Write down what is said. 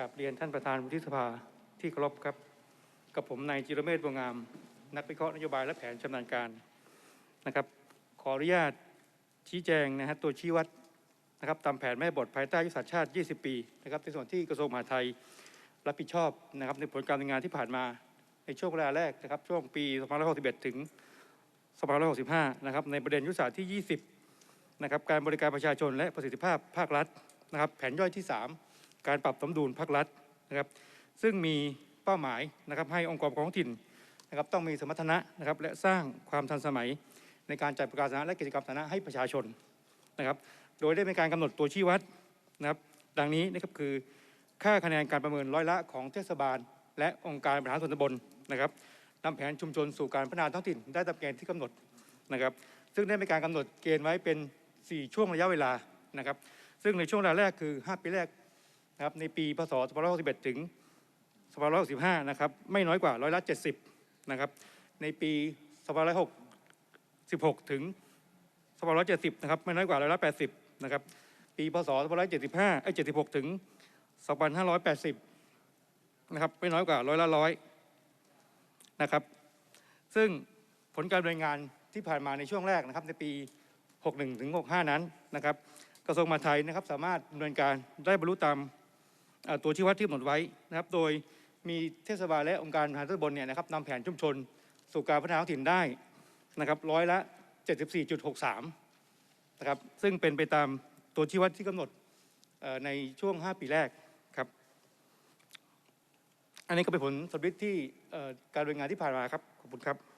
กราบเรียนท่านประธานวุฒิสภาที่เคารพครับ กับผมนายจิรเมธวงงาม นักวิเคราะห์นโยบายและแผนชำนาญการนะครับ ขออนุญาตชี้แจงนะฮะตัวชี้วัดนะครับตามแผนแม่บทภายใต้ยุทธศาสตร์ชาติ 20 ปีนะครับในส่วนที่กระทรวงมหาดไทยรับผิดชอบนะครับในผลการดำเนินงานที่ผ่านมาในช่วงเวลาแรกนะครับช่วงปี 2561 ถึง 2565 นะครับในประเด็นยุทธศาสตร์ที่ 20 นะครับการบริการประชาชนและประสิทธิภาพภาครัฐนะครับแผนย่อยที่ 3 การปรับสมดุลภาครัฐนะครับซึ่งมีเป้าหมายนะครับให้องค์กรปกครองท้องถิ่นนะครับต้องมีสมรรถนะนะครับและสร้างความทันสมัยในการจัดประกาศสาธารณะและกิจกรรมสาธารณะให้ประชาชนนะครับโดยได้มีการกำหนดตัวชี้วัดนะครับดังนี้นะครับคือค่าคะแนนการประเมินร้อยละของเทศบาล และองค์การบริหารส่วนตำบลนะครับนำแผนชุมชนสู่การพัฒนาท้องถิ่นได้ตามเกณฑ์ที่กำหนดนะครับซึ่งได้มีการกำหนดเกณฑ์ไว้เป็น 4 ช่วงระยะเวลานะครับซึ่งในช่วงเวลาแรกคือ 5 ปีแรก นะครับในปีพศ2561ถึง2565นะครับไม่น้อยกว่าร้อยละ70นะครับในปี2516ถึง2570นะครับไม่น้อยกว่าร้อยละ80นะครับปีพศ2575ไอ้ย76ถึง2580นะครับไม่น้อยกว่าร้อยละร้อยนะครับซึ่งผลการดำเนินงานที่ผ่านมาในช่วงแรกนะครับในปี 61ถึง65 นั้นนะครับกระทรวงมหาดไทยนะครับสามารถดำเนินการได้บรรลุตาม ตัวชี้วัดที่กำหนดไว้นะครับ โดยมีเทศบาลและองค์การบริหารส่วนบลเนี่ยนะครับนำแผนชุมชนสู่การพัฒนาท้องถิ่นได้นะครับร้อยละ 74.63 นะครับ ซึ่งเป็นไปตามตัวชี้วัดที่กำหนดในช่วง 5 ปีแรกครับ อันนี้ก็เป็นผลสำลิดที่การดำเนินงานที่ผ่านมาครับ ขอบคุณครับ